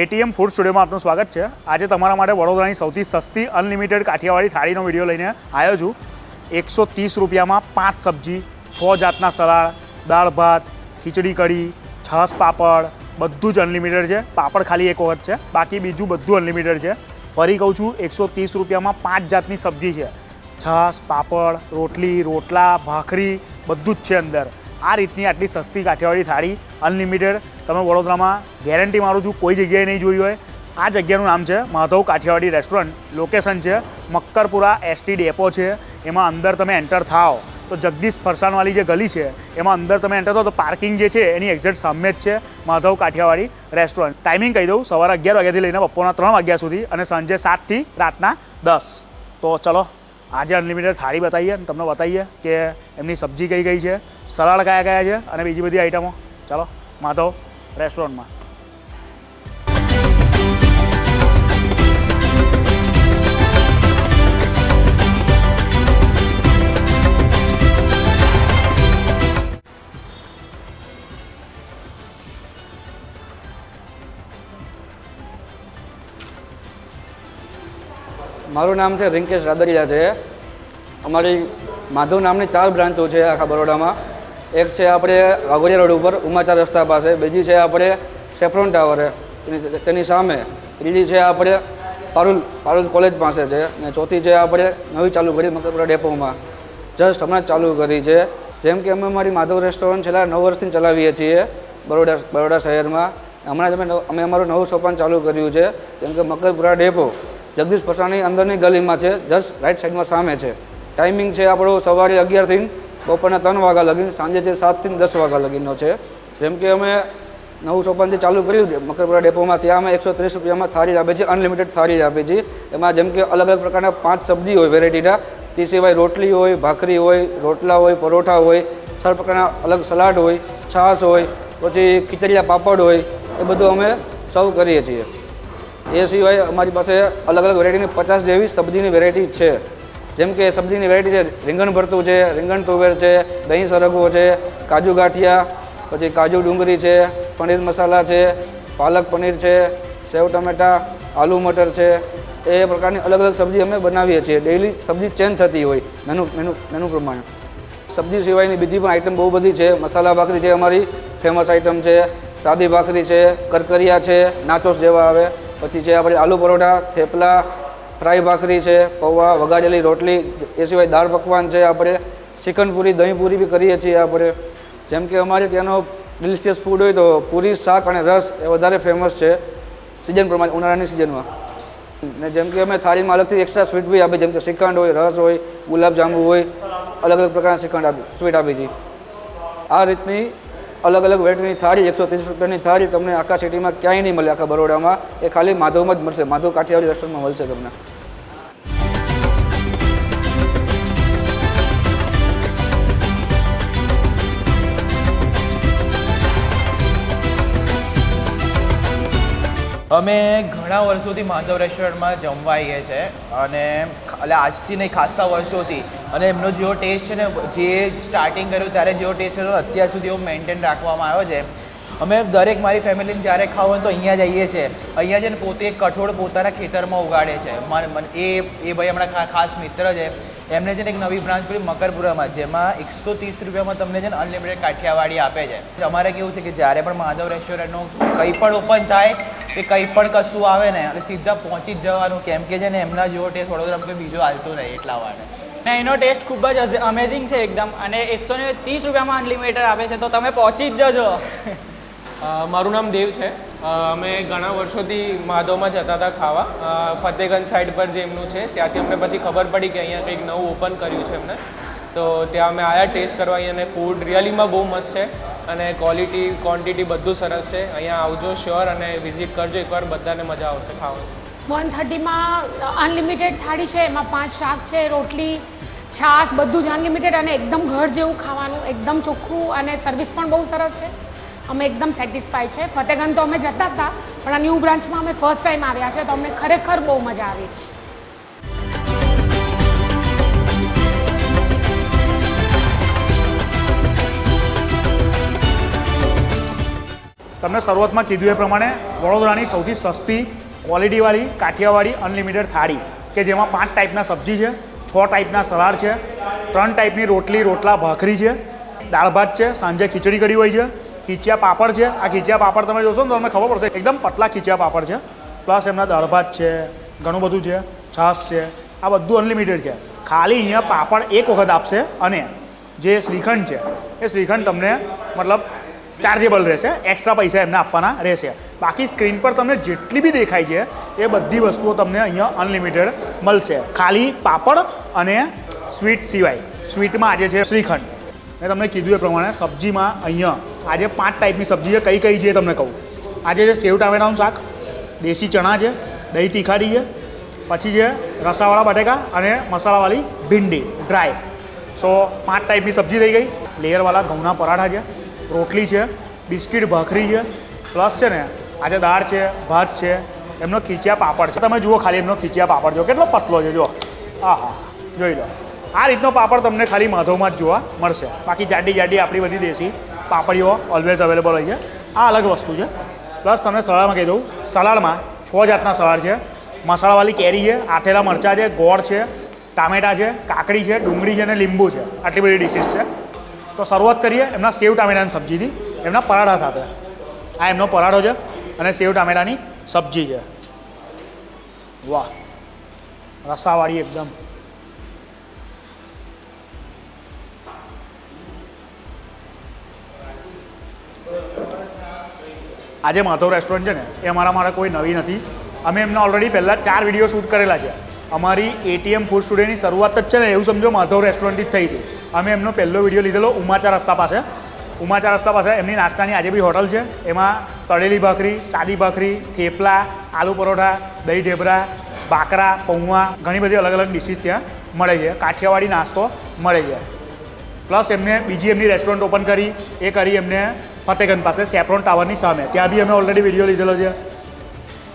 ATM food સ્ટુડિયોમાં આપનું સ્વાગત છે. આજે તમારા માટે વડોદરાની સૌથી સસ્તી અનલિમિટેડ કાઠિયાવાડી થાળીનો વીડિયો લઈને આવ્યો છું. એકસો ત્રીસ રૂપિયામાં પાંચ સબ્જી, છ જાતના સલાડ, દાળ ભાત, ખીચડી કઢી છાસ પાપડ, બધું જ અનલિમિટેડ છે. પાપડ ખાલી એક વખત છે. બાકી બીજું બધું અનલિમિટેડ છે. ફરી કહું છું, એકસો ત્રીસ રૂપિયામાં પાંચ જાતની સબ્જી છે. છાસ પાપડ, રોટલી, રોટલા, ભાખરી, બધું જ છે અંદર. આ રીતની આટલી સસ્તી કાઠિયાવાડી થાળી અનલિમિટેડ તમે વડોદરામાં ગેરંટી મારું છું, કોઈ જગ્યાએ નહીં જોઈ હોય. આ જગ્યાનું નામ છે માધવ કાઠિયાવાડી રેસ્ટોરન્ટ લોકેશન છે મક્કરપુરા એસટી ડેપો છે. એમાં અંદર તમે એન્ટર થાઓ. તો જગદીશ ફરસાણવાળી જે ગલી છે, એમાં અંદર તમે એન્ટર થો તો પાર્કિંગ જે છે એની એક્ઝેક્ટ સામે જ છે માધવ કાઠિયાવાડી રેસ્ટોરન્ટ ટાઈમિંગ કહી દઉં, સવારે અગિયાર વાગ્યાથી લઈને બપોરના ત્રણ વાગ્યા સુધી અને સાંજે સાતથી રાતના દસ. તો ચલો આજે અનલિમિટેડ થાળી બતાવીએ અને તમને બતાવીએ કે એમની સબ્જી કઈ કઈ છે, સલાડ કયા કયા છે અને બીજી બધી આઈટમો ચાલો, માધવ રેસ્ટોરન્ટમાં મારું નામ છે રિંકેશ રાદરિયા છે. અમારી માધવ નામની ચાર બ્રાન્ચો છે આખા બરોડામાં. એક છે આપણે વાઘોડિયા રોડ ઉપર ઉમાચાર રસ્તા પાસે, બીજી છે આપણે સેફ્રોન ટાવરે તેની સામે. ત્રીજી છે આપણે પારુલ પારુલ કોલેજ પાસે છે અને ચોથી છે આપણે નવી ચાલુ કરી મકરપુરા ડેપોમાં. જસ્ટ હમણાં ચાલુ કરી છે. જેમ કે અમે અમારી માધવ રેસ્ટોરન્ટ છેલ્લા નવ વર્ષથી ચલાવીએ છીએ બરોડા બરોડા શહેરમાં. હમણાં જ અમે અમે અમારું નવું સોપાન ચાલુ કર્યું છે, જેમ કે મકરપુરા ડેપો. જગદીશ પસાણી અંદરની ગલીમાં છે જસ્ટ રાઈટ સાઈડમાં સામે છે. ટાઈમિંગ છે આપણો સવારે અગિયારથી બપોરના ત્રણ વાગ્યા લગીને, સાંજે છે સાતથી દસ વાગ્યા લગીનો છે. જેમ કે અમે નવું સોપાન જે ચાલુ કર્યું મકરપુરા ડેપોમાં, ત્યાં અમે એકસો ત્રીસ રૂપિયામાં થાળી આપે છે અનલિમિટેડ થાળી આપે છે. એમાં જેમ કે અલગ અલગ પ્રકારના પાંચ સબ્જી હોય વેરાયટીના તે સિવાય રોટલી હોય, ભાખરી હોય, રોટલા હોય, પરોઠા હોય, ચાર પ્રકારના અલગ સલાડ હોય, છાશ હોય, પછી ખીચડિયા પાપડ હોય, એ બધું અમે સર્વ કરીએ છીએ. એ સિવાય અમારી પાસે અલગ અલગ વેરાયટીની પચાસ જેવી સબ્જીની વેરાયટી છે. જેમ કે સબ્જીની વેરાયટી છે, રીંગણ ભરતું છે, રીંગણ તુવેર છે, દહીં સરગવો છે, કાજુ ગાંઠિયા, પછી કાજુ ડુંગળી છે, પનીર મસાલા છે, પાલક પનીર છે, સેવ ટમેટા, આલુ મટર છે. એ પ્રકારની અલગ અલગ સબ્જી અમે બનાવીએ છીએ. ડેઈલી સબ્જી ચેન્જ થતી હોય મેનુ મેનુ મેનુ પ્રમાણે. સબ્જી સિવાયની બીજી પણ આઈટમ બહુ બધી છે. મસાલા ભાખરી છે અમારી ફેમસ આઈટમ છે. સાદી ભાખરી છે, કરકરિયા છે નાચોસ જેવા આવે. પછી છે આપણે આલુ પરોઠા, થેપલા, ફ્રાય ભાખરી છે, પૌવા વગાડેલી રોટલી, એ સિવાય દાળ પકવાન છે આપણે. ચિકન પૂરી, દહીં પૂરી બી કરીએ છીએ આપણે. જેમ કે અમારે ત્યાંનો ડિલિશિયસ ફૂડ હોય તો પૂરી, શાક અને રસ એ વધારે ફેમસ છે સિઝન પ્રમાણે, ઉનાળાની સિઝનમાં ને જેમ કે અમે થાળીમાં અલગથી એક્સ્ટ્રા સ્વીટ બી આપીએ, જેમ કે શ્રીખંડ હોય, રસ હોય ગુલાબજાંબુ હોય અલગ અલગ પ્રકારના શ્રીખંડ આપી સ્વીટ આપી છીએ. આ રીતની અલગ અલગ વેરાયટીની થાળી, એકસો ત્રીસ રૂપિયાની થાળી તમને આખા સિટીમાં ક્યાંય નહીં મળે, આખા બરોડામાં. એ ખાલી માધવમાં જ મળશે. માધવ કાઠિયાવાડી રેસ્ટોરન્ટમાં મળશે તમને. અમે ઘણા વર્ષોથી માધવ રેસ્ટોરન્ટમાં જમવાઈએ છે અને એટલે આજથી નહીં ખાસા વર્ષોથી. અને એમનો જેવો ટેસ્ટ છે ને, જે સ્ટાર્ટિંગ કર્યું, ત્યારે જેવો ટેસ્ટ હતો, અત્યાર સુધી એવો મેન્ટેન રાખવામાં આવ્યો છે. અમે દરેક મારી ફેમિલીને જ્યારે ખાવું હોય તો અહીંયા જઈએ છીએ. અહીંયા જઈને પોતે કઠોળ પોતાના ખેતરમાં ઉગાડે છે. એ એ ભાઈ હમણાં ખાસ મિત્ર છે. એમને છે ને એક નવી બ્રાન્ચ ખોલી મકરપુરામાં, જેમાં એકસો ત્રીસ રૂપિયામાં તમને છે ને અનલિમિટેડ કાઠિયાવાડી આપે છે. અમારે કેવું છે કે જ્યારે પણ માધવ રેસ્ટોરન્ટનું કંઈ પણ ઓપન થાય કે કંઈ પણ કશું આવે ને, એટલે સીધા પહોંચી જ જવાનું. કેમ કે છે ને એમના જેવો ટેસ્ટ વડોદરામાં કોઈ બીજો હાલતો નહીં એટલા માટે. ને એનો ટેસ્ટ ખૂબ જ અમેઝિંગ છે એકદમ. અને એકસો ને ત્રીસ રૂપિયામાં અનલિમિટેડ આપે છે. તો તમે પહોંચી જ જજો. મારું નામ દેવ છે. અમે ઘણા વર્ષોથી માધવમાં જતા હતા ખાવા. ફતેહગંજ સાઈડ પર જે એમનું છે, ત્યાંથી અમને પછી ખબર પડી કે અહીંયા કંઈક નવું ઓપન કર્યું છે એમને. તો ત્યાં અમે આવ્યા ટેસ્ટ કરવા અને ફૂડ રિયલીમાં બહુ મસ્ત છે. અને ક્વોલિટી ક્વોન્ટિટી બધું સરસ છે. અહીંયા આવજો શ્યોર અને વિઝિટ કરજો એકવાર, બધાને મજા આવશે ખાવાની. વન થર્ટીમાં અનલિમિટેડ થાળી છે, એમાં પાંચ શાક છે, રોટલી, છાશ, બધું જ અનલિમિટેડ અને એકદમ ઘર જેવું ખાવાનું, એકદમ ચોખ્ખું અને સર્વિસ પણ બહુ સરસ છે. અમે એકદમ સેટિસ્ફાઈ છે. ફતેગંજ તો અમે જતા હતા, પણ આ ન્યૂ બ્રાન્ચમાં અમે ફર્સ્ટ ટાઈમ આવ્યા છે, તો અમને ખરેખર બહુ મજા આવી. તમને શરૂઆતમાં કીધું એ પ્રમાણે વડોદરાની સૌથી સસ્તી ક્વોલિટીવાળી કાઠિયાવાડી અનલિમિટેડ થાળી, કે જેમાં પાંચ ટાઈપના સબ્જી છે, છ ટાઈપના સલાડ છે, ત્રણ ટાઈપની રોટલી, રોટલા, ભાખરી છે, દાળ ભાત છે, સાંજે ખીચડી કઢી હોય છે ખીચિયા પાપડ છે. આ ખીચિયા પાપડ તમે જોશો ને તો તમને ખબર પડશે, એકદમ પતલા ખીચિયા પાપડ છે. પ્લસ એમના દાળ ભાત છે, ઘણું બધું છે, છાશ છે. આ બધું અનલિમિટેડ છે. ખાલી અહીંયા પાપડ એક વખત આપશે અને જે શ્રીખંડ છે, એ શ્રીખંડ તમને મતલબ ચાર્જેબલ રહેશે એક્સ્ટ્રા પૈસા એમને આપવાના રહેશે. બાકી સ્ક્રીન પર તમને જેટલી બી દેખાય છે, એ બધી વસ્તુઓ તમને અહીંયા અનલિમિટેડ મળશે. ખાલી પાપડ અને સ્વીટ સિવાય. સ્વીટમાં આજે છે શ્રીખંડ. મેં તમને કીધું એ પ્રમાણે સબ્જીમાં અહીંયા આજે પાંચ ટાઈપની સબ્જી છે. કઈ કઈ છે તમને કહું. આજે છે સેવ ટામેટાનું શાક, દેશી ચણા છે, દહીં તીખાડી છે, પછી છે રસાવાળા બટેકા અને મસાલાવાળી ભીંડી ડ્રાય સો પાંચ ટાઈપની સબ્જી થઈ ગઈ. લેયરવાળા ઘઉંના પરાઠા છે, રોટલી છે, બિસ્કિટ ભાખરી છે પ્લસ છે ને આજે દાળ છે, ભાત છે, એમનો ખીચિયા પાપડ છે. તમે જુઓ ખાલી એમનો ખીચિયા પાપડ. જો કેટલો પતલો છે જો આહા, જોઈ લો. આ રીતનો પાપડ તમને ખાલી માધવમાં જ જોવા મળશે. બાકી જાડી જાડી આપણી બધી દેશી પાપડીઓ ઓલવેઝ અવેલેબલ હોય છે. આ અલગ વસ્તુ છે. પ્લસ તમને સલાડમાં કહી દઉં, સલાડમાં છ જાતના સલાડ છે. મસાલાવાળી કેરી છે, આથેલા મરચાં છે, ગોળ છે, ટામેટાં છે, કાકડી છે, ડુંગળી છે અને લીંબુ છે. આટલી બધી ડિશિસ છે. તો શરૂઆત કરીએ એમના સેવ ટામેટાની સબ્જીથી. એમના પરાઠા સાથે. આ એમનો પરાઠો છે અને સેવ ટામેટાની સબ્જી છે. વાહ. રસાવાળી એકદમ. આજે માધવ રેસ્ટોરન્ટ છે ને, એ અમારા માટે કોઈ નવી નથી. અમે એમને ઓલરેડી પહેલાં ચાર વીડિયો શૂટ કરેલા છે. અમારી એટીએમ ફૂડ સ્ટુડિયોની શરૂઆત જ છે ને, એવું સમજો માધવ રેસ્ટોરન્ટથી જ થઈ હતી. અમે એમનો પહેલો વીડિયો લીધેલો ઉમાચા રસ્તા પાસે. ઉમાચા રસ્તા પાસે એમની નાસ્તાની આજે બી હોટલ છે. એમાં તળેલી ભાખરી, સાદી ભાખરી, થેપલા, આલુ પરોઠા, દહીં ઢેબરા, બાકરા પૌવા ઘણી બધી અલગ અલગ ડિશિસ ત્યાં મળે છે. કાઠિયાવાડી નાસ્તો મળે છે. પ્લસ એમને બીજી એમની રેસ્ટોરન્ટ ઓપન કરી. એ કરી એમને ફતેગંજ પાસે સેફ્રોન ટાવરની સામે. ત્યાં બી અમે ઓલરેડી વીડિયો લીધેલો છે.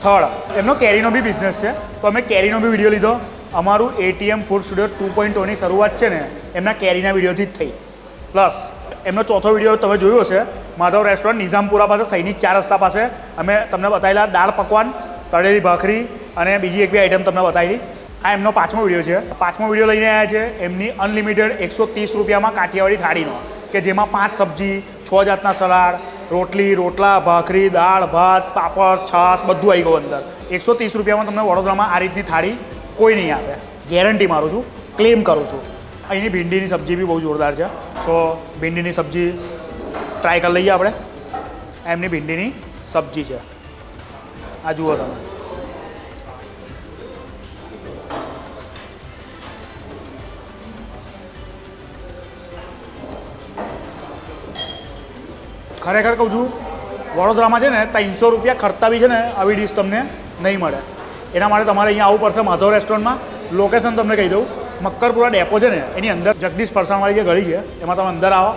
થર્ડ એમનો કેરીનો બી બિઝનેસ છે. તો અમે કેરીનો બી વીડિયો લીધો. અમારું ATM food studio two point ઓની શરૂઆત છે ને, એમના કેરીના વિડીયોથી જ થઈ. પ્લસ એમનો ચોથો વીડિયો તમે જોયો હશે. માધવ રેસ્ટોરન્ટ નિઝામપુરા પાસે, સૈનિક ચાર રસ્તા પાસે. અમે તમને બતાવેલા દાળ પકવાન, તળેલી ભાખરી અને બીજી એક બે આઈટમ તમને બતાવેલી. આ એમનો પાંચમો વીડિયો છે. પાંચમો વીડિયો લઈને આવ્યા છે એમની અનલિમિટેડ એકસો ત્રીસ રૂપિયામાં કાઠિયાવાડી થાળીનો, કે જેમાં પાંચ સબ્જી છ જાતના સલાડ, રોટલી, રોટલા, ભાખરી, દાળ, ભાત, પાપડ, છાશ, બધું આવી ગયું અંદર. એકસો ત્રીસ રૂપિયામાં તમને વડોદરામાં આ રીતની થાળી કોઈ નહીં આપે. ગેરંટી મારું છું. ક્લેમ કરું છું. અહીંની ભીંડીની સબ્જી બી બહુ જોરદાર છે. સો ભીંડીની સબ્જી ટ્રાય કરી લઈએ આપણે. એમની ભીંડીની સબ્જી છે. આ જુઓ તમે. ખરેખર કહું છું, વડોદરામાં છે ને ત્રણસો રૂપિયા ખર્ચતા બી છે ને આવી ડીશ તમને નહીં મળે. એના માટે તમારે અહીંયા આવવું પડશે માધવ રેસ્ટોરન્ટમાં લોકેશન તમને કહી દઉં. મક્કરપુરા ડેપો છે ને, એની અંદર જગદીશ પરસાણવાળી જે ગળી છે, એમાં તમે અંદર આવો.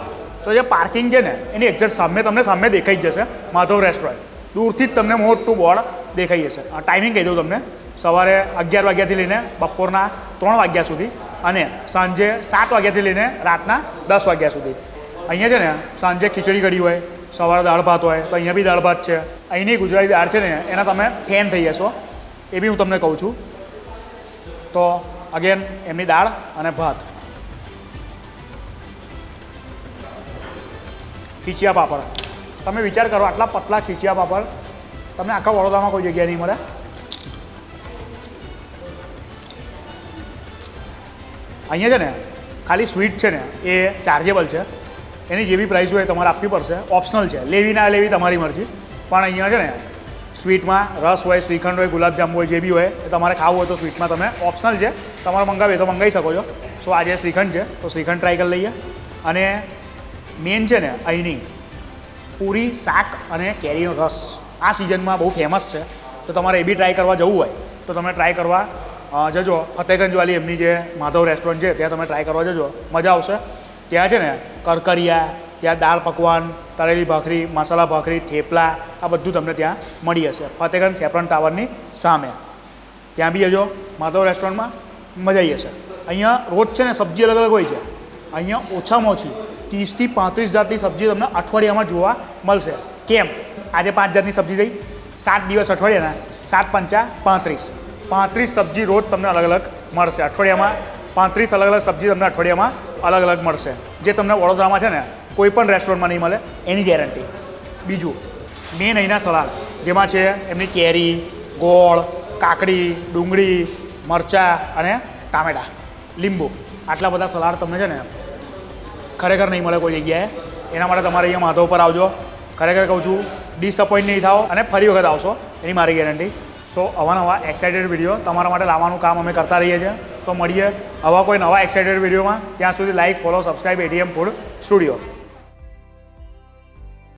તો જે પાર્કિંગ છે ને, એની એક્ઝેક્ટ સામે તમને સામે દેખાઈ જ જશે માધવ રેસ્ટોરન્ટ દૂરથી જ તમને મોટું બોર્ડ દેખાઈ જશે. આ ટાઈમિંગ કહી દઉં તમને. સવારે અગિયાર વાગ્યાથી લઈને બપોરના ત્રણ વાગ્યા સુધી અને સાંજે સાત વાગ્યાથી લઈને રાતના દસ વાગ્યા સુધી. અહીંયા છે ને, સાંજે ખીચડી કઢી હોય સવારે દાળ ભાત હોય તો અહીંયા બી દાળ ભાત છે. અહીંની ગુજરાતી દાળ છે ને, એના તમે ફેન થઈ જશો. એ બી હું તમને કહું છું. તો અગેન એમની દાળ અને ભાત. ખીચિયા પાપડ. તમે વિચાર કરો, આટલા પતલા ખીચિયા પાપડ તમને આખા વડોદરામાં કોઈ જગ્યાએ નહીં મળે. અહીંયા છે ને, ખાલી સ્વીટ છે ને, એ ચાર્જેબલ છે. એની જે બી પ્રાઇસ હોય તમારે આપવી પડશે. ઓપ્શનલ છે. લેવી ના લેવી તમારી મરજી. પણ અહીંયા છે ને સ્વીટમાં રસ હોય, શ્રીખંડ હોય, ગુલાબજાંબુ હોય, જે બી હોય, એ તમારે ખાવું હોય તો સ્વીટમાં તમે ઓપ્શનલ છે. તમારે મંગાવી તો મંગાવી શકો છો. સો આજે શ્રીખંડ છે. તો શ્રીખંડ ટ્રાય કરી લઈએ. અને મેન છે ને, અહીંની પૂરી શાક અને કેરીનો રસ. આ સિઝનમાં બહુ ફેમસ છે. તો તમારે એ બી ટ્રાય કરવા જવું હોય, તો તમે ટ્રાય કરવા જજો. ફતેગંજવાળી એમની જે માધવ રેસ્ટોરન્ટ છે, ત્યાં તમે ટ્રાય કરવા જજો. મજા આવશે. ત્યાં છે ને કરકરિયા, ત્યાં દાળ પકવાન, તળેલી ભાખરી, મસાલા ભાખરી, થેપલા, આ બધું તમને ત્યાં મળી હશે ફતેગંજ સેપરન ટાવરની સામે. ત્યાં બી જજો માધવ રેસ્ટોરન્ટમાં મજા આવી જશે. અહીંયા રોજ છે ને સબ્જી અલગ અલગ હોય છે. અહીંયા ઓછામાં ઓછી ત્રીસથી પાંત્રીસ જાતની સબ્જી તમને અઠવાડિયામાં જોવા મળશે. કેમ? આજે પાંચ જાતની સબ્જી થઈ. સાત દિવસ અઠવાડિયાના. સાત પંચા પાંત્રીસ. પાંત્રીસ સબ્જી રોજ તમને અલગ અલગ મળશે. અઠવાડિયામાં પાંત્રીસ અલગ અલગ સબ્જી તમને અઠવાડિયામાં અલગ અલગ મળશે. જે તમને વડોદરામાં છે ને કોઈ પણ રેસ્ટોરન્ટમાં નહીં મળે, એની ગેરંટી બીજું મેન અહીંના સલાડ, જેમાં છે એમની કેરી, ગોળ, કાકડી, ડુંગળી, મરચાં અને ટામેટાં. લીંબુ. આટલા બધા સલાડ તમને છે ને ખરેખર નહીં મળે કોઈ જગ્યાએ. એના માટે તમારે અહીંયા માધવ પર આવજો. ખરેખર કહું છું ડિસઅપોઇન્ટ નહીં થાઓ અને ફરી વખત આવશો. એની મારી ગેરંટી સો અવાનવા એક્સાઇટેડ વીડિયો તમારા માટે લાવવાનું કામ અમે કરતા રહીએ છીએ. તો મળીએ આવા કોઈ નવા એક્સાઇટેડ વિડીયોમાં. ત્યાં સુધી like follow subscribe ATM food studio